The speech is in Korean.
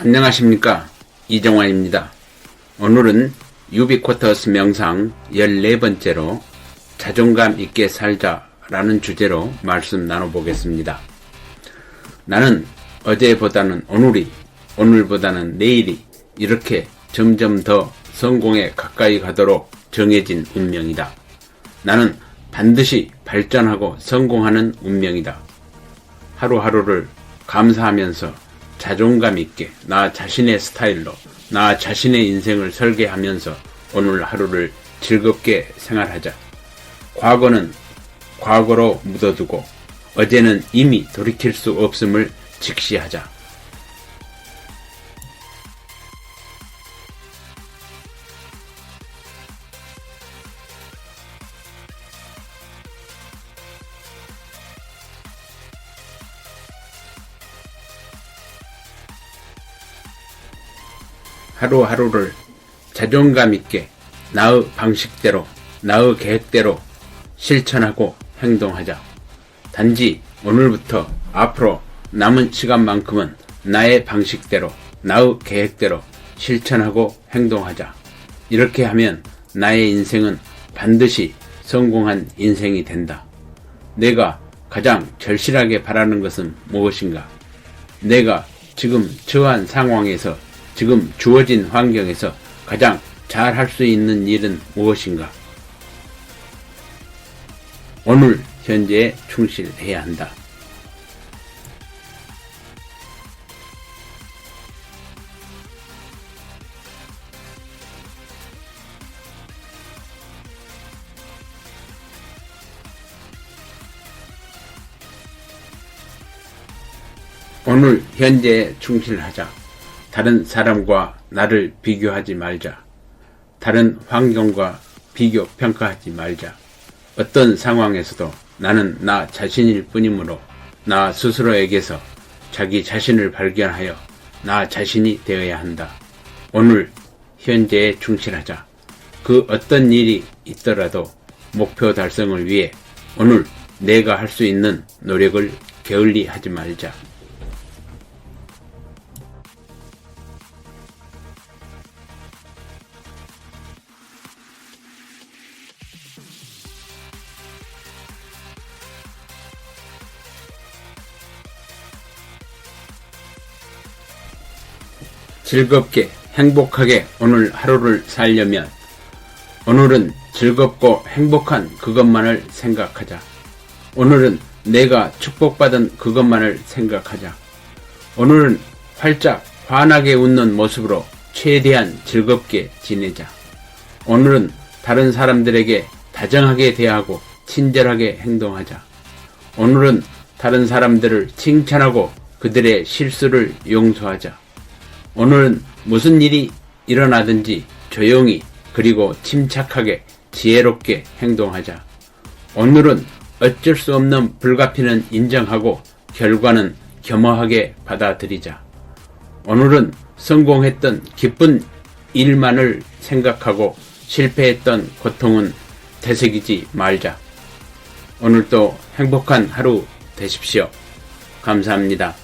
안녕하십니까 이정환입니다. 오늘은 유비쿼터스 명상 14번째로 자존감 있게 살자라는 주제로 말씀 나눠보겠습니다. 나는 어제보다는 오늘이 오늘보다는 내일이 이렇게 점점 더 성공에 가까이 가도록 정해진 운명이다. 나는 반드시 발전하고 성공하는 운명이다. 하루하루를 감사하면서 자존감 있게 나 자신의 스타일로 나 자신의 인생을 설계하면서 오늘 하루를 즐겁게 생활하자. 과거는 과거로 묻어두고 어제는 이미 돌이킬 수 없음을 직시하자. 하루하루를 자존감 있게 나의 방식대로, 나의 계획대로 실천하고 행동하자. 단지 오늘부터 앞으로 남은 시간만큼은 나의 방식대로, 나의 계획대로 실천하고 행동하자. 이렇게 하면 나의 인생은 반드시 성공한 인생이 된다. 내가 가장 절실하게 바라는 것은 무엇인가? 내가 지금 처한 상황에서 지금 주어진 환경에서 가장 잘 할 수 있는 일은 무엇인가? 오늘 현재에 충실해야 한다. 오늘 현재에 충실하자. 다른 사람과 나를 비교하지 말자. 다른 환경과 비교 평가하지 말자. 어떤 상황에서도 나는 나 자신일 뿐이므로 나 스스로에게서 자기 자신을 발견하여 나 자신이 되어야 한다. 오늘 현재에 충실하자. 그 어떤 일이 있더라도 목표 달성을 위해 오늘 내가 할 수 있는 노력을 게을리 하지 말자. 즐겁게 행복하게 오늘 하루를 살려면 오늘은 즐겁고 행복한 그것만을 생각하자. 오늘은 내가 축복받은 그것만을 생각하자. 오늘은 활짝 환하게 웃는 모습으로 최대한 즐겁게 지내자. 오늘은 다른 사람들에게 다정하게 대하고 친절하게 행동하자. 오늘은 다른 사람들을 칭찬하고 그들의 실수를 용서하자. 오늘은 무슨 일이 일어나든지 조용히 그리고 침착하게 지혜롭게 행동하자. 오늘은 어쩔 수 없는 불가피는 인정하고 결과는 겸허하게 받아들이자. 오늘은 성공했던 기쁜 일만을 생각하고 실패했던 고통은 되새기지 말자. 오늘도 행복한 하루 되십시오. 감사합니다.